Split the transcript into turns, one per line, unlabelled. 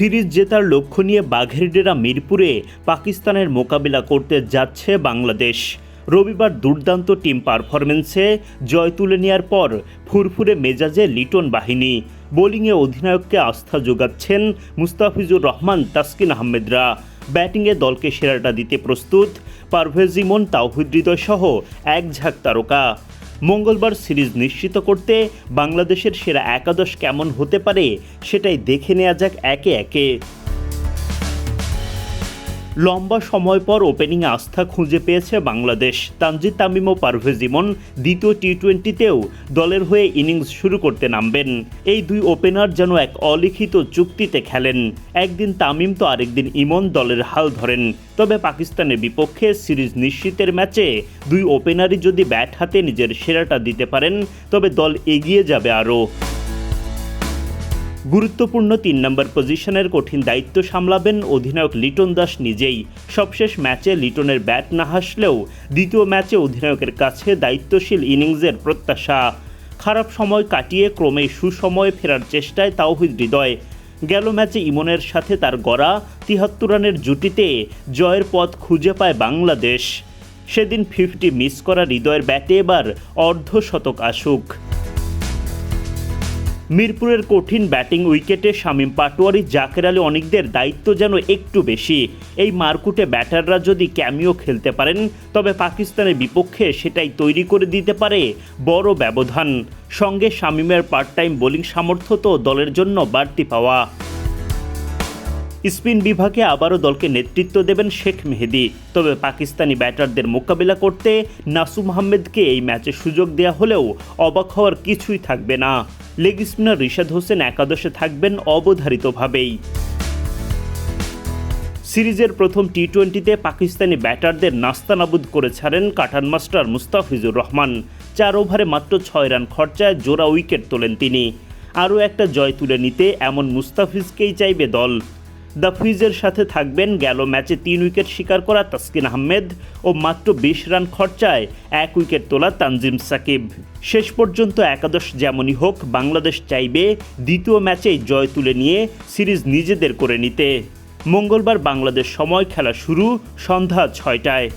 Series জেতার লক্ষ্য নিয়ে বাঘের ডেরা মিরপুরে পাকিস্তানের মোকাবিলা করতে যাচ্ছে বাংলাদেশ। রবিবার দুর্দান্ত টিম পারফরমেন্সে জয় তুলে নেওয়ার পর ফুরফুরে মেজাজে লিটন বাহিনী। বোলিংয়ে অধিনায়ককে আস্থা যোগাচ্ছেন মুস্তাফিজুর রহমান, তাসকিন আহমেদরা। ব্যাটিংয়ে দলকে সেরাটা দিতে প্রস্তুত পারভেজ ইমন সহ এক ঝাঁক তারকা। মঙ্গলবার সিরিজ নিশ্চিত করতে বাংলাদেশের সেরা একাদশ কেমন হতে পারে সেটাই দেখে নেওয়া যাক একে একে। লম্বা সময় পর ওপেনিংয়ে আস্থা খুঁজে পেয়েছে বাংলাদেশ। তানজিদ তামিম ও পারভেজ ইমন দ্বিতীয় টি টোয়েন্টিতেও দলের হয়ে ইনিংস শুরু করতে নামবেন। এই দুই ওপেনার যেন এক অলিখিত চুক্তিতে খেলেন। একদিন তামিম তো আরেকদিন ইমন দলের হাল ধরেন। তবে পাকিস্তানের বিপক্ষে সিরিজ নিশ্চিতের ম্যাচে দুই ওপেনারই যদি ব্যাট হাতে নিজের সেরাটা দিতে পারেন, তবে দল এগিয়ে যাবে আরও। গুরুত্বপূর্ণ তিন নম্বর পজিশনের কঠিন দায়িত্ব সামলাবেন অধিনায়ক লিটন দাস নিজেই। সবশেষ ম্যাচে লিটনের ব্যাট না হাসলেও দ্বিতীয় ম্যাচে অধিনায়কের কাছে দায়িত্বশীল ইনিংসের প্রত্যাশা। খারাপ সময় কাটিয়ে ক্রমেই সুসময়ে ফেরার চেষ্টায় তাওহিদ হৃদয়। গেল ম্যাচে ইমনের সাথে তার গড়া তিহাত্তর রানের জুটিতে জয়ের পথ খুঁজে পায় বাংলাদেশ। সেদিন ফিফটি মিস করা হৃদয়ের ব্যাটে এবার অর্ধশতক আসুক। মিরপুরের কঠিন ব্যাটিং উইকেটে শামীম পাটোয়ারি, জাকের আলী অনেকদের দায়িত্ব যেন একটু বেশি। এই মারকুটে ব্যাটাররা যদি ক্যামিও খেলতে পারেন, তবে পাকিস্তানের বিপক্ষে সেটাই তৈরি করে দিতে পারে বড় ব্যবধান। সঙ্গে শামীমের পার্ট টাইম বোলিং সামর্থ্য তো দলের জন্য বাড়তি পাওয়া। স্পিন বিভাগে আবারও দলকে নেতৃত্ব দেবেন শেখ মেহেদি। তবে পাকিস্তানি ব্যাটারদের মোকাবিলা করতে নাসুম আহমেদকে এই ম্যাচে সুযোগ দেওয়া হলেও অবাক হওয়ার কিছুই থাকবে না। লেগ স্পিনার রিশাদ হোসেন একাদশে থাকবেন অবধারিতভাবেই। সিরিজের প্রথম টি টোয়েন্টিতে পাকিস্তানি ব্যাটারদের নাস্তানাবুদ করে ছাড়েন কাটান মাস্টার মুস্তাফিজুর রহমান। চার ওভারে মাত্র ছয় রান খরচায় জোড়া উইকেট তোলেন তিনি। আরও একটা জয় তুলে নিতে এমন মুস্তাফিজকেই চাইবে দল। দ্য ফিজের সাথে থাকবেন গেল ম্যাচে তিন উইকেট শিকার করা তাসকিন আহমেদ ও মাত্র বিশ রান খরচায় এক উইকেট তোলা তানজিম সাকিব। শেষ পর্যন্ত একাদশ যেমনই হোক, বাংলাদেশ চাইবে দ্বিতীয় ম্যাচেই জয় তুলে নিয়ে সিরিজ নিজেদের করে নিতে। মঙ্গলবার বাংলাদেশ সময় খেলা শুরু সন্ধ্যা ছয়টায়।